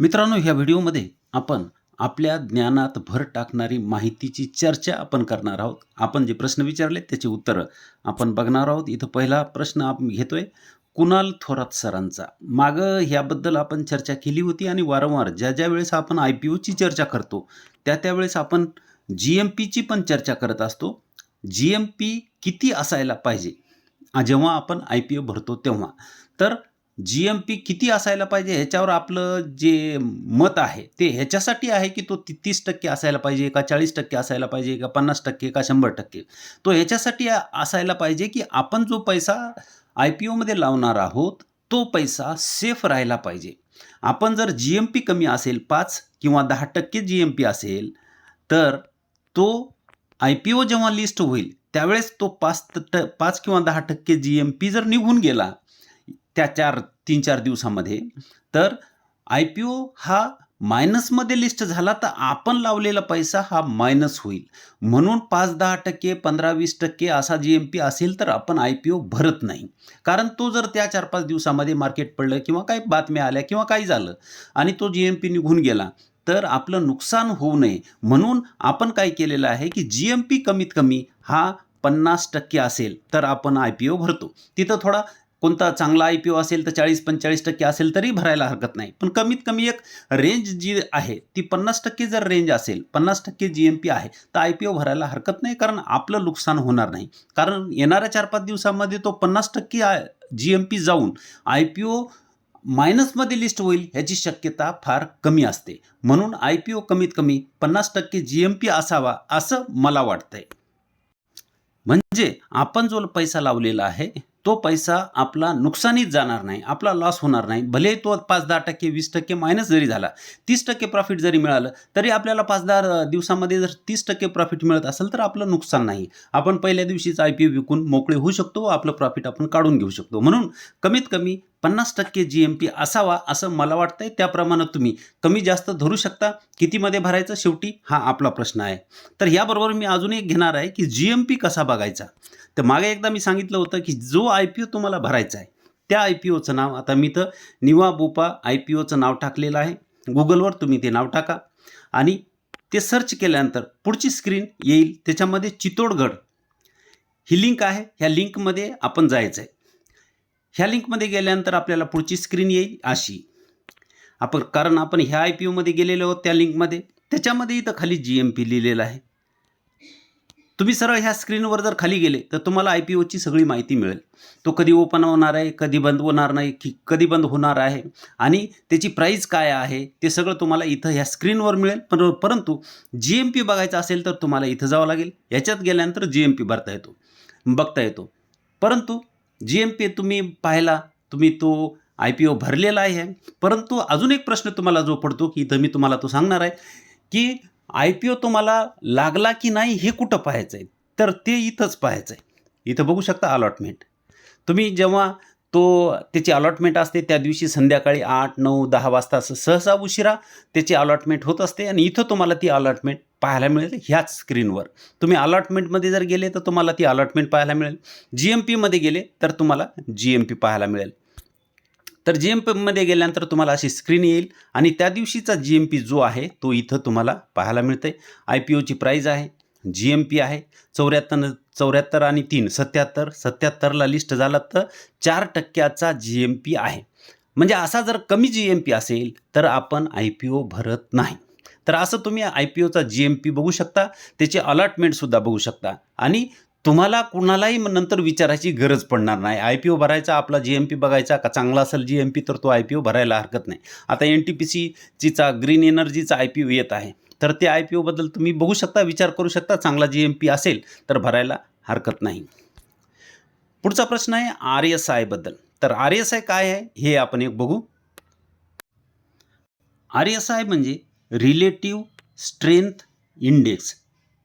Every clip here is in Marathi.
मित्रांनो ह्या व्हिडिओमध्ये आपण आपल्या ज्ञानात भर टाकणारी माहितीची चर्चा आपण करणार आहोत. आपण जे प्रश्न विचारले त्याची उत्तरं आपण बघणार आहोत. इथं पहिला प्रश्न आपण घेतोय कुणाल थोरात सरांचा. मागं ह्याबद्दल आपण चर्चा केली होती आणि वारंवार ज्या ज्या वेळेस आपण आय पी ओची चर्चा करतो त्या त्यावेळेस आपण जी एम पीची पण चर्चा करत असतो. जी एम पी किती असायला पाहिजे? जेव्हा आपण आय पी ओ भरतो तेव्हा. तर जी एम पी किती असायला पाहिजे? ह्याच्यावर आपलं जे मत आहे ते ह्याच्यासाठी आहे की तो ती तीस टक्के असायला पाहिजे का चाळीस टक्के असायला पाहिजे का पन्नास टक्के का शंभर टक्के? तो ह्याच्यासाठी असायला पाहिजे की आपण जो पैसा आय पी ओमध्ये लावणार आहोत तो पैसा सेफ राहायला पाहिजे. आपण जर जी एम पी कमी असेल पाच किंवा दहा टक्के जी एम पी असेल तर तो आय पी ओ जेव्हा लिस्ट होईल त्यावेळेस तो पाच ट पाच किंवा दहा टक्के जी एम पी जर निघून गेला त्या चार तीन चार दिवसामध्ये. तर आय पी ओ हा मायनसमध्ये लिस्ट झाला तर आपण लावलेला पैसा हा मायनस होईल. म्हणून पाच दहा टक्के पंधरा वीस टक्के असा जी एम पी असेल तर आपण आय पी ओ भरत नाही. कारण तो जर त्या चार पाच दिवसामध्ये मार्केट पडलं किंवा काही बातम्या आल्या किंवा काही झालं आणि तो जी एम पी निघून गेला तर आपलं नुकसान होऊ नये. म्हणून आपण काय केलेलं आहे की जी एम पी कमीत कमी हा पन्नास टक्के असेल तर आपण आय पी ओ भरतो. तिथं थोडा कोणता चांगला आय पी ओ असेल तर चाळीस पंचेचाळीस टक्के असेल तरी भरायला हरकत नाही. पण कमीत कमी एक रेंज जी आहे ती पन्नास टक्के जर रेंज असेल पन्नास टक्के जी एम पी आहे तर आय पी ओ भरायला हरकत नाही कारण आपलं नुकसान होणार नाही. कारण येणाऱ्या चार पाच दिवसामध्ये तो पन्नास टक्के जी एम पी जाऊन आय पी ओ मायनसमध्ये लिस्ट होईल ह्याची शक्यता फार कमी असते. म्हणून आय पी ओ कमीत कमी पन्नास टक्के जी एम पी असावा असं मला वाटतंय. म्हणजे आपण जो पैसा लावलेला आहे तो पैसा आपला नुकसानीत जाणार नाही आपला लॉस होणार नाही. भले तो पाच दहा टक्के वीस टक्के मायनस जरी झाला तीस टक्के प्रॉफिट जरी मिळालं तरी आपल्याला पाच दहा दिवसामध्ये जर तीस टक्के प्रॉफिट मिळत असेल तर आपलं नुकसान नाही. आपण पहिल्या दिवशीच आय पी विकून मोकळे होऊ शकतो व आपलं प्रॉफिट आपण काढून घेऊ शकतो. म्हणून कमीत कमी पन्नास टक्के जी एम पी असावा असं मला वाटतंय. त्याप्रमाणे तुम्ही कमी जास्त धरू शकता. कितीमध्ये भरायचं? शेवटी हा आपला प्रश्न आहे. तर याबरोबर मी अजून एक घेणार आहे की जी एम पी कसा बघायचा? तर मागे एकदा मी सांगितलं होतं की जो आय पी ओ तुम्हाला भरायचा आहे त्या आय पी ओचं नाव आता मी तर निवा बोपा आय पी ओचं नाव टाकलेलं आहे. गुगलवर तुम्ही ते नाव टाका. आणि ते सर्च केल्यानंतर पुढची स्क्रीन येईल. त्याच्यामध्ये चितोडगड ही लिंक आहे. ह्या लिंकमध्ये आपण जायचं आहे ह्या लिंकमध्ये गेल्यानंतर आपल्याला पुढची स्क्रीन येईल अशी. आपण कारण आपण ह्या आय पी ओमध्ये गेलेलो आहोत त्या लिंकमध्ये. त्याच्यामध्ये इथं खाली जी एम पी लिहिलेलं आहे. तुम्ही सरळ ह्या स्क्रीनवर जर खाली गेले तर तुम्हाला आय पी ओची सगळी माहिती मिळेल. तो कधी ओपन होणार आहे कधी बंद होणार नाही की कधी बंद होणार आहे आणि त्याची प्राईस काय आहे ते सगळं तुम्हाला इथं ह्या स्क्रीनवर मिळेल. पर परंतु जी एम पी बघायचं असेल तर तुम्हाला इथं जावं लागेल. याच्यात गेल्यानंतर जी एम पी भरता येतो बघता येतो. परंतु जी एम पी तुम्ही पाहिला तुम्ही तो आय पी ओ भरलेला आहे. परंतु अजून एक प्रश्न तुम्हाला जो पडतो की इथं मी तुम्हाला तो सांगणार आहे की आय पी ओ तुम्हाला लागला की नाही हे कुठं पाहायचं आहे तर ते इथंच पाहायचं आहे इथं बघू शकता अलॉटमेंट तुम्ही जेव्हा तो त्याची अलॉटमेंट असते त्या दिवशी संध्याकाळी आठ नऊ दहा वाजता असं सहसा उशिरा त्याची अलॉटमेंट होत असते आणि इथं तुम्हाला ती अलॉटमेंट पाहायला मिळेल ह्याच स्क्रीनवर तुम्ही अलॉटमेंटमध्ये जर गेले तर तुम्हाला ती अलॉटमेंट पाहायला मिळेल. जी एम पीमध्ये गेले तर तुम्हाला जी एम पी पाहायला मिळेल. तर जी एम पीमध्ये गेल्यानंतर तुम्हाला अशी स्क्रीन येईल आणि त्या दिवशीचा जी एम पी जो आहे तो इथं तुम्हाला पाहायला मिळतं आहे आय पी ओची प्राईज आहे जी एम पी आहे चौऱ्याहत्तर चौऱ्याहत्तर आणि तीन सत्याहत्तर सत्याहत्तरला लिस्ट झाला तर चार टक्क्याचा जी एम पी आहे. म्हणजे असा जर कमी जी एम पी असेल तर आपण आय पी ओ भरत नाही. तर असं तुम्ही आय पी ओचा जी एम पी बघू शकता त्याचे अलॉटमेंटसुद्धा बघू शकता. आणि तुम्हाला कुणालाही मग नंतर विचारायची गरज पडणार नाही. आय पी ओ भरायचा आपला जी एम पी बघायचा का चांगला असेल जी एम पी तर तो आय पी ओ भरायला हरकत नाही. आता एन टी पी सीचा ग्रीन एनर्जीचा आय पी ओ येत आहे. तर ते आय पी ओबद्दल तुम्ही बघू शकता विचार करू शकता चांगला जी एम पी असेल तर भरायला हरकत नाही. पुढचा प्रश्न आहे आर एस आयबद्दल तर आर एस आय काय आहे? हे आपण एक बघू. आर एस आय म्हणजे रिलेटिव्ह स्ट्रेंथ इंडेक्स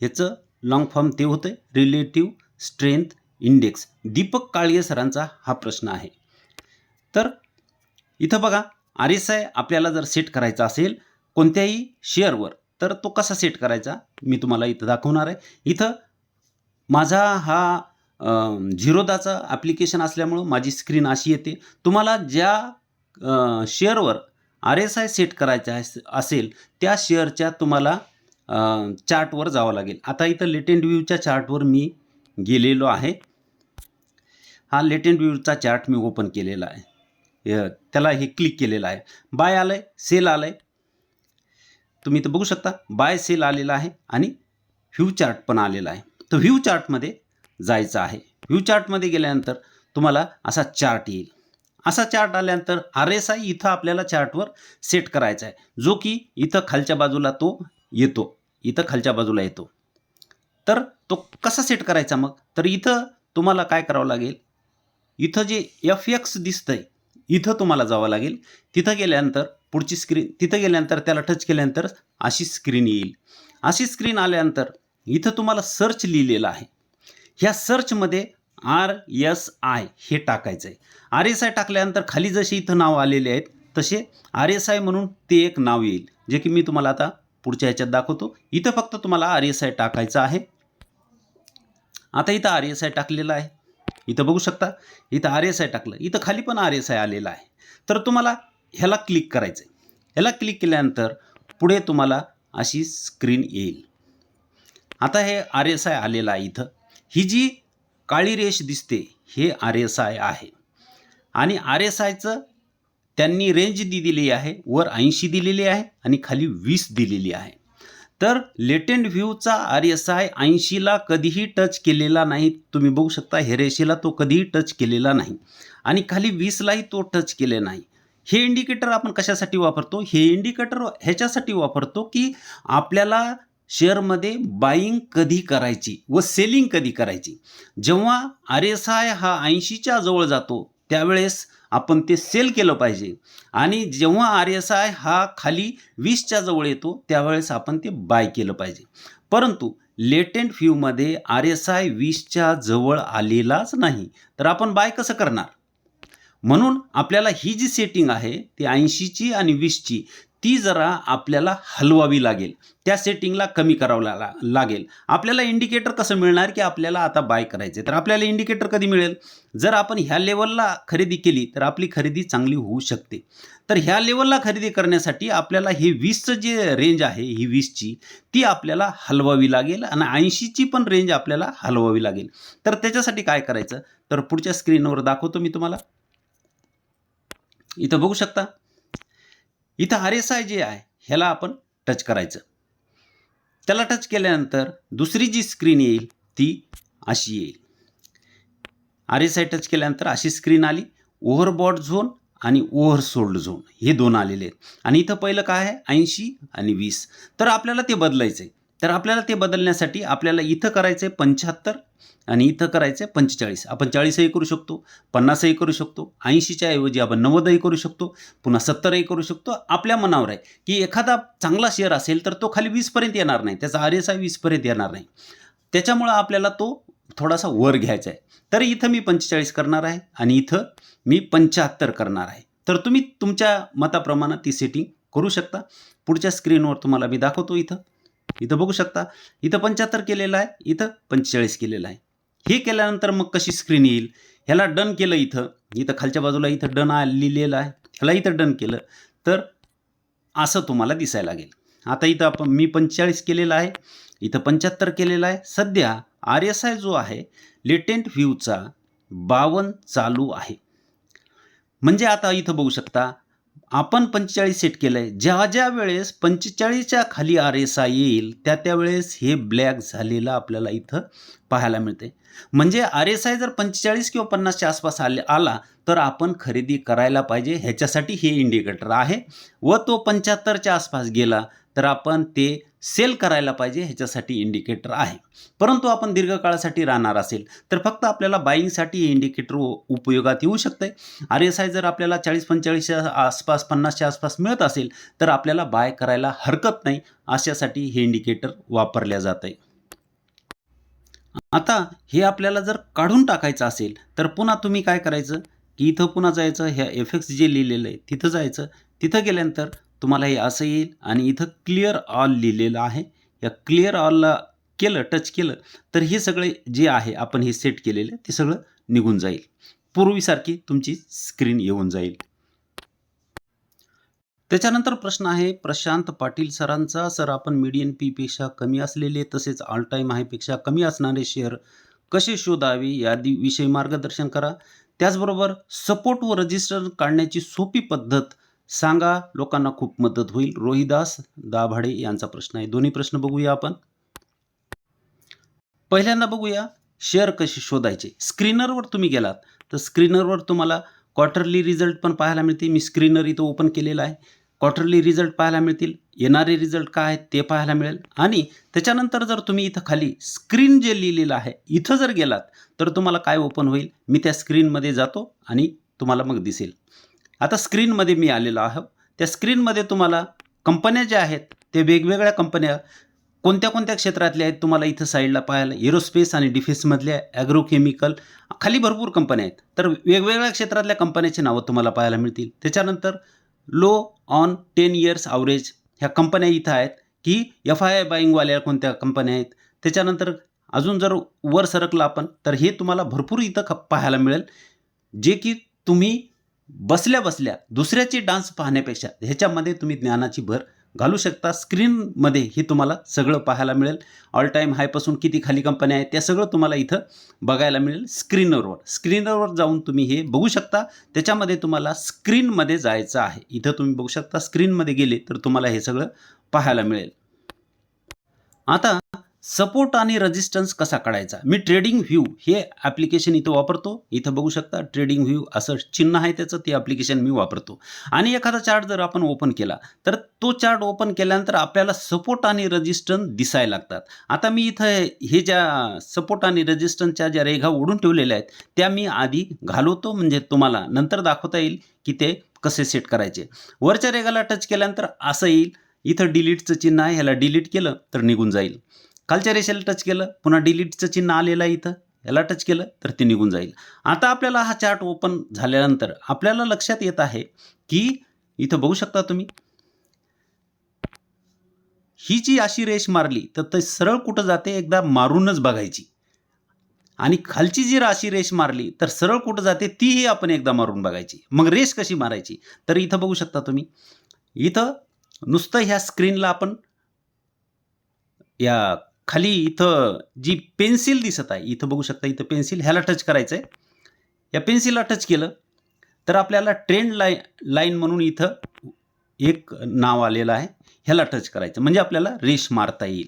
ह्याचं लॉंग फॉर्म ते होतं relative strength index Deepak Kalge सरांचा हा प्रश्न आहे. तर इथं बघा आर एस आय आपल्याला जर सेट करायचा असेल कोणत्याही शेअरवर तर तो कसा सेट करायचा? मी तुम्हाला इथं दाखवणार आहे. इथं माझा हा झिरोदाचं झिरोदाचा ॲप्लिकेशन असल्यामुळं माझी स्क्रीन अशी येते. तुम्हाला ज्या शेअरवर आर एस आय सेट करायचा असेल त्या शेअरच्या तुम्हाला चार्टवर जावं लागेल. आता इथं लेटेंट व्ह्यूच्या चार्टवर मी गेलेलो आहे. हा लेटेंट व्ह्यूचा चार्ट मी ओपन केलेला आहे. त्याला हे क्लिक केलेलं आहे. बाय आलं आहे सेल आलं आहे तुम्ही इथं बघू शकता बाय सेल आलेला आहे आणि व्ह्यू चार्ट पण आलेला आहे. तर व्ह्यू चार्टमध्ये जायचं आहे. व्ह्यू चार्टमध्ये गेल्यानंतर तुम्हाला असा चार्ट येईल. असा चार्ट आल्यानंतर आर एस आय इथं आपल्याला चार्टवर सेट करायचा आहे. जो की इथं खालच्या बाजूला तो येतो. इथं खालच्या बाजूला येतो. तर तो कसा सेट करायचा मग? तर इथं तुम्हाला काय करावं लागेल? इथं जे एफ एक्स दिसतंय इथं तुम्हाला जावं लागेल. तिथं गेल्यानंतर पुढची स्क्रीन तिथं गेल्यानंतर त्याला टच केल्यानंतर अशी स्क्रीन येईल. अशी स्क्रीन आल्यानंतर इथं तुम्हाला सर्च लिहिलेलं आहे. ह्या सर्चमध्ये आर एस आय हे टाकायचं आहे. आर एस आय टाकल्यानंतर खाली जसे इथं नाव आलेले आहेत तसे आर एस आय म्हणून ते एक नाव येईल जे की मी तुम्हाला आता पुढच्या ह्याच्यात दाखवतो. इथं फक्त तुम्हाला आर एस आय टाकायचं आहे. आता इथं आर एस आय टाकलेलं आहे. इथं बघू शकता इथं आर एस आय टाकलं. इथं खाली पण आर एस आय आलेलं आहे. तर तुम्हाला ह्याला क्लिक करायचं आहे ह्याला क्लिक केल्यानंतर पुढे तुम्हाला अशी स्क्रीन येईल. आता हे आर एस आय आलेलं आहे इथं. ही जी काळी रेष दिसते हे आर एस आय आहे. आणि आर एस आयचं त्यांनी रेंज दिलेली आहे वर ऐंशी दिलेली आहे आणि खाली वीस दिलेली आहे. तर लेटेंट व्ह्यूचा आर एस आय ऐंशीला कधीही टच केलेला नाही. तुम्ही बघू शकता हे रेषेला तो कधीही टच केलेला नाही. आणि खाली वीसलाही तो टच केले नाही. हे इंडिकेटर आपण कशासाठी वापरतो? हे इंडिकेटर ह्याच्यासाठी वापरतो की आपल्याला शेअरमध्ये बाईंग कधी करायची व सेलिंग कधी करायची? जेव्हा आर एस आय हा ऐंशीच्या जवळ जातो त्यावेळेस आपण ते सेल केलं पाहिजे. आणि जेव्हा आर एस आय हा खाली वीसच्या जवळ येतो त्यावेळेस आपण ते बाय केलं पाहिजे. परंतु लेटेंट फ्यूमध्ये आर एस आय वीसच्या जवळ आलेलाच नाही. तर आपण बाय कसं करणार? म्हणून आपल्याला ही जी सेटिंग आहे ती ऐंशीची आणि वीसची ती जरा आपल्याला हलवावी लागेल. त्या सेटिंगला कमी करावं ला लागेल. आपल्याला इंडिकेटर कसं मिळणार की आपल्याला आता बाय करायचे तर आपल्याला इंडिकेटर कधी मिळेल? जर आपण ह्या लेवलला खरेदी केली तर आपली खरेदी चांगली होऊ शकते. तर ह्या लेवलला खरेदी करण्यासाठी आपल्याला हे वीसचं जे रेंज आहे ही वीसची ती आपल्याला हलवावी लागेल आणि ऐंशीची पण रेंज आपल्याला हलवावी लागेल. तर त्याच्यासाठी काय करायचं? तर पुढच्या स्क्रीनवर दाखवतो मी तुम्हाला. इथं बघू शकता. इथं आर एस आय जे आहे ह्याला आपण टच करायचं. त्याला टच केल्यानंतर दुसरी जी स्क्रीन येईल ती अशी येईल. आर एस आय टच केल्यानंतर अशी स्क्रीन आली. ओव्हरबॉड झोन आणि ओव्हरसोल्ड झोन हे दोन आलेले आहेत. आणि इथं पहिलं काय आहे? ऐंशी आणि वीस. तर आपल्याला ते बदलायचं आहे तर आपल्याला ते बदलण्यासाठी आपल्याला इथं करायचं आहे पंच्याहत्तर आणि इथं करायचं आहे पंचेचाळीस. आपण चाळीसही करू शकतो पन्नासही करू शकतो ऐंशीच्या ऐवजी आपण नव्वदही करू शकतो पुन्हा सत्तरही करू शकतो. आपल्या मनावर आहे की एखादा चांगला शेअर असेल तर तो खाली वीसपर्यंत येणार नाही. त्याचा आर एस आय वीसपर्यंत येणार नाही. त्याच्यामुळं आपल्याला तो थोडासा वर घ्यायचा आहे. तर इथं मी पंचेचाळीस करणार आहे आणि इथं मी पंच्याहत्तर करणार आहे. तर तुम्ही तुमच्या मताप्रमाणे ती सेटिंग करू शकता. पुढच्या स्क्रीनवर तुम्हाला मी दाखवतो इथं. इथं बघू शकता. इथं पंच्याहत्तर केलेलं आहे इथं पंचेचाळीस केलेलं आहे. हे केल्यानंतर मग कशी स्क्रीन येईल? ह्याला डन केलं इथं. इथं खालच्या बाजूला इथं डन लिहिलेलं आहे. ह्याला इथं डन केलं. तर असं तुम्हाला दिसायला लागेल. आता इथं आपण मी पंचेचाळीस केलेलं आहे. इथं पंच्याहत्तर केलेलं आहे. सध्या आर एस आय जो आहे लेटेंट व्ह्यूचा बावन्न चालू आहे. म्हणजे आता इथं बघू शकता आपण पंचेचाळीस सेट केलं आहे ज्या ज्या वेळेस पंचेचाळीसच्या खाली आर एस आय येईल त्या त्यावेळेस हे ब्लॅक झालेलं आपल्याला इथं पाहायला मिळते म्हणजे आर एस आय जर पंचेचाळीस किंवा पन्नासच्या आसपास आले आला तर आपण खरेदी करायला पाहिजे. ह्याच्यासाठी हे इंडिकेटर आहे. व तो पंच्याहत्तरच्या आसपास गेला तर आपण ते सेल करायला पाहिजे ह्याच्यासाठी इंडिकेटर आहे. परंतु आपण दीर्घकाळासाठी राहणार असेल तर फक्त आपल्याला बाईंगसाठी हे इंडिकेटर उपयोगात येऊ शकतं आर एस आय जर आपल्याला चाळीस पंचेचाळीसच्या आसपास पन्नासच्या आसपास मिळत असेल तर आपल्याला बाय करायला हरकत नाही अशासाठी हे इंडिकेटर वापरल्या जात आहे आता हे आपल्याला जर काढून टाकायचं असेल तर पुन्हा तुम्ही काय करायचं? की इथं पुन्हा जायचं ह्या एफ एक्स जे लिहिलेलं आहे तिथं जायचं. तिथं गेल्यानंतर तुम्हाला हे असं येईल. आणि इथं क्लिअर ऑल लिहिलेलं आहे. या क्लिअर ऑलला केलं टच केलं तर हे सगळे जे आहे आपण हे सेट केलेलं ते सगळं निघून जाईल. पूर्वीसारखी तुमची स्क्रीन येऊन जाईल. त्याच्यानंतर प्रश्न आहे प्रशांत पाटील सरांचा. सर आपण मीडियन पीपेक्षा कमी असलेले तसेच ऑल टाईम हायपेक्षा कमी असणारे शेअर कसे शोधावे यादी विषयी मार्गदर्शन करा. त्याचबरोबर सपोर्ट व रजिस्टर काढण्याची सोपी पद्धत सांगा लोकांना खूप मदत होईल. रोहिदास दाभाडे यांचा प्रश्न आहे. दोन्ही प्रश्न बघूया आपण. पहिल्यांदा बघूया शेअर कसे शोधायचे? स्क्रीनरवर तुम्ही गेलात तर स्क्रीनरवर तुम्हाला क्वार्टरली रिझल्ट पण पाहायला मिळते मी स्क्रीनर इथं ओपन केलेलं आहे. क्वार्टरली रिझल्ट पाहायला मिळतील. येणारे रिझल्ट काय आहेत ते पाहायला मिळेल. आणि त्याच्यानंतर जर तुम्ही इथं खाली स्क्रीन जे लिहिलेलं आहे इथं जर गेलात तर तुम्हाला काय ओपन होईल? मी त्या स्क्रीनमध्ये जातो आणि तुम्हाला मग दिसेल. आता स्क्रीनमध्ये मी आलेलो आहे. त्या स्क्रीनमध्ये तुम्हाला कंपन्या ज्या आहेत ते वेगवेगळ्या कंपन्या कोणत्या कोणत्या क्षेत्रातल्या आहेत तुम्हाला इथं साईडला पाहायला एरोस्पेस आणि डिफेन्समधल्या ॲग्रोकेमिकल खाली भरपूर कंपन्या आहेत. तर वेगवेगळ्या क्षेत्रातल्या कंपन्याची नावं तुम्हाला पाहायला मिळतील. त्याच्यानंतर low on ten years average ह्या कंपन्या इथं आहेत की एफ आय आय बाईंगवाल्या कोणत्या कंपन्या आहेत. त्याच्यानंतर अजून जर वर सरकलं आपण तर हे तुम्हाला भरपूर इथं ख पाहायला मिळेल. जे की तुम्ही बसल्या बसल्या दुसऱ्याची डान्स पाहण्यापेक्षा ह्याच्यामध्ये तुम्ही ज्ञानाची भर घालू शकता. स्क्रीनमध्ये हे तुम्हाला सगळं पाहायला मिळेल. ऑल टाईम हायपासून किती खाली कंपन्या आहेत त्या सगळं तुम्हाला इथं बघायला मिळेल स्क्रीनरवर स्क्रीनरवर जाऊन तुम्ही हे बघू शकता. त्याच्यामध्ये तुम्हाला स्क्रीनमध्ये जायचं आहे. इथं तुम्ही बघू शकता स्क्रीनमध्ये गेले तर तुम्हाला हे सगळं पाहायला मिळेल. आता सपोर्ट आणि रेजिस्टन्स कसा काढायचा? मी ट्रेडिंग व्ह्यू हे ॲप्लिकेशन इथं वापरतो. इथं बघू शकता ट्रेडिंग व्ह्यू असं चिन्ह आहे त्याचं ते ॲप्लिकेशन मी वापरतो. आणि एखादा चार्ट जर आपण ओपन केला तर तो चार्ट ओपन केल्यानंतर आपल्याला सपोर्ट आणि रेजिस्टन्स दिसायला लागतात. आता मी इथं हे ज्या सपोर्ट आणि रेजिस्टन्सच्या ज्या रेघा ओढून ठेवलेल्या आहेत त्या मी आधी घालवतो. म्हणजे तुम्हाला नंतर दाखवता येईल की ते कसे सेट करायचे. वरच्या रेघाला टच केल्यानंतर असं येईल. इथं डिलीटचं चिन्ह आहे ह्याला डिलीट केलं तर निघून जाईल. खालच्या रेषेला टच केलं पुन्हा डिलीटचं चिन्ह आलेलं आहे इथं. याला टच केलं तर ते निघून जाईल. आता आपल्याला हा चार्ट ओपन झाल्यानंतर आपल्याला लक्षात येत आहे की इथं बघू शकता तुम्ही. ही जी अशी रेष मारली तर ते सरळ कुठं जाते? एकदा मारूनच बघायची. आणि खालची जी राशी रेष मारली तर सरळ कुठं जाते? तीही आपण एकदा मारून बघायची. मग रेष कशी मारायची? तर इथं बघू शकता तुम्ही. इथं नुसतं ह्या स्क्रीनला आपण या खाली इथं जी पेन्सिल दिसत आहे इथं बघू शकता इथं पेन्सिल ह्याला टच करायचं आहे या पेन्सिलला टच केलं तर आपल्याला ट्रेंड लाय लाईन म्हणून इथं एक नाव आलेलं आहे ह्याला टच करायचं. म्हणजे आपल्याला रेश मारता येईल.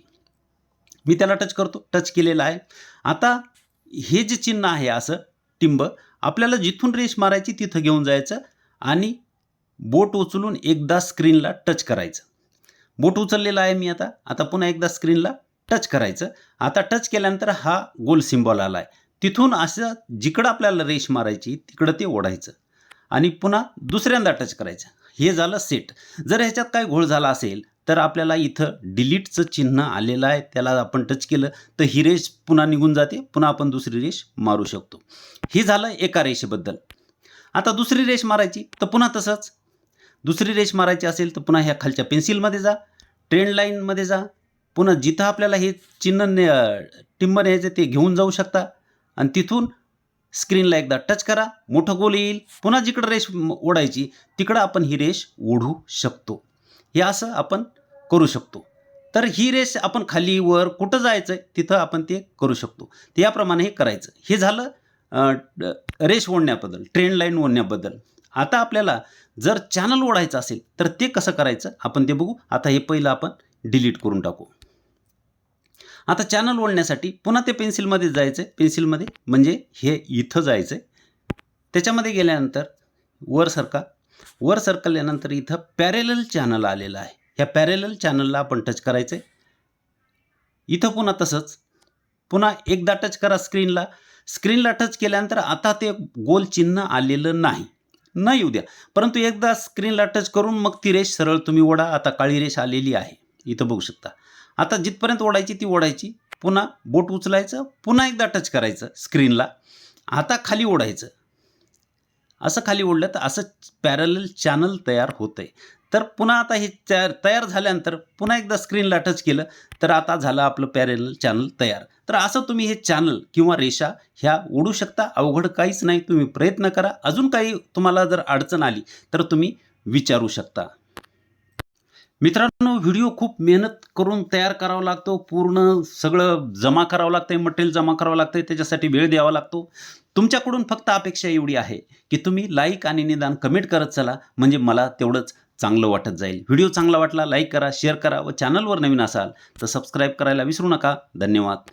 मी त्याला टच करतो टच केलेलं आहे. आता हे जे चिन्ह आहे असं टिंब आपल्याला जिथून रेश मारायची तिथं घेऊन जायचं आणि बोट उचलून एकदा स्क्रीनला टच करायचं. बोट उचललेलं आहे मी आता. आता पुन्हा एकदा स्क्रीनला टच करायचं. आता टच केल्यानंतर हा गोल सिम्बॉल आला आहे तिथून असं जिकडं आपल्याला रेश मारायची तिकडं ते ओढायचं. आणि पुन्हा दुसऱ्यांदा टच करायचं. हे झालं सेट. जर ह्याच्यात काय घोळ झाला असेल तर आपल्याला इथं डिलीटचं चिन्ह आलेलं आहे. त्याला आपण टच केलं तर ही रेष पुन्हा निघून जाते. पुन्हा आपण दुसरी रेष मारू शकतो. हे झालं एका रेषेबद्दल. आता दुसरी रेष मारायची तर पुन्हा तसंच. दुसरी रेष मारायची असेल तर पुन्हा ह्या खालच्या पेन्सिलमध्ये जा. ट्रेंड लाईनमध्ये जा. पुन्हा जिथं आपल्याला हे चिन्ह ने टिंब न्यायचं ते घेऊन जाऊ शकता. आणि तिथून स्क्रीनला एकदा टच करा मोठं गोल येईल. पुन्हा जिकडं रेष ओढायची तिकडं आपण ही रेष ओढू शकतो. हे असं आपण करू शकतो. तर ही रेष आपण खाली वर कुठं जायचं आहे तिथं आपण ते करू शकतो. तर याप्रमाणे हे करायचं. हे झालं रेष ओढण्याबद्दल ट्रेंड लाईन ओढण्याबद्दल. आता आपल्याला जर चॅनल ओढायचं असेल तर ते कसं करायचं? आपण ते बघू. आता हे पहिलं आपण डिलीट करून टाकू. आता चॅनल ओढण्यासाठी पुन्हा ते पेन्सिलमध्ये जायचं आहे पेन्सिलमध्ये म्हणजे हे इथं जायचं आहे त्याच्यामध्ये गेल्यानंतर वर सरका. वर सरकल्यानंतर इथं पॅरेलल चॅनल आलेलं आहे. ह्या पॅरेलल चॅनलला आपण टच करायचं आहे इथं पुन्हा तसंच. पुन्हा एकदा टच करा स्क्रीनला स्क्रीनला टच केल्यानंतर आता ते गोल चिन्ह आलेलं नाही. न येऊ द्या. परंतु एकदा स्क्रीनला टच करून मग ती रेष सरळ तुम्ही ओढा. आता काळी रेष आलेली आहे. इथं बघू शकता. आता जिथपर्यंत ओढायची ती ओढायची. पुन्हा बोट उचलायचं पुन्हा एकदा टच करायचं स्क्रीनला आता खाली ओढायचं. असं खाली ओढलं तर असं पॅरल चॅनल तयार होतं आहे तर पुन्हा आता हे तयार तयार झाल्यानंतर पुन्हा एकदा स्क्रीनला टच केलं तर आता झालं आपलं पॅरेल चॅनल तयार. तर असं तुम्ही हे चॅनल किंवा रेषा ह्या ओढू शकता. अवघड काहीच नाही. तुम्ही प्रयत्न करा. अजून काही तुम्हाला जर अडचण आली तर तुम्ही विचारू शकता. मित्रांनो व्हिडिओ खूप मेहनत करून तयार करावा लागतो. पूर्ण सगळं जमा करावं लागतंय मटेरियल जमा करावं लागतंय त्याच्यासाठी वेळ द्यावा लागतो. तुमच्याकडून फक्त अपेक्षा एवढी आहे की तुम्ही लाईक आणि निदान कमेंट करत चला म्हणजे मला तेवढंच चांगलं वाटत जाईल. व्हिडिओ चांगला वाटला लाईक करा शेअर करा व चॅनलवर नवीन असाल तर सबस्क्राईब करायला विसरू नका. धन्यवाद.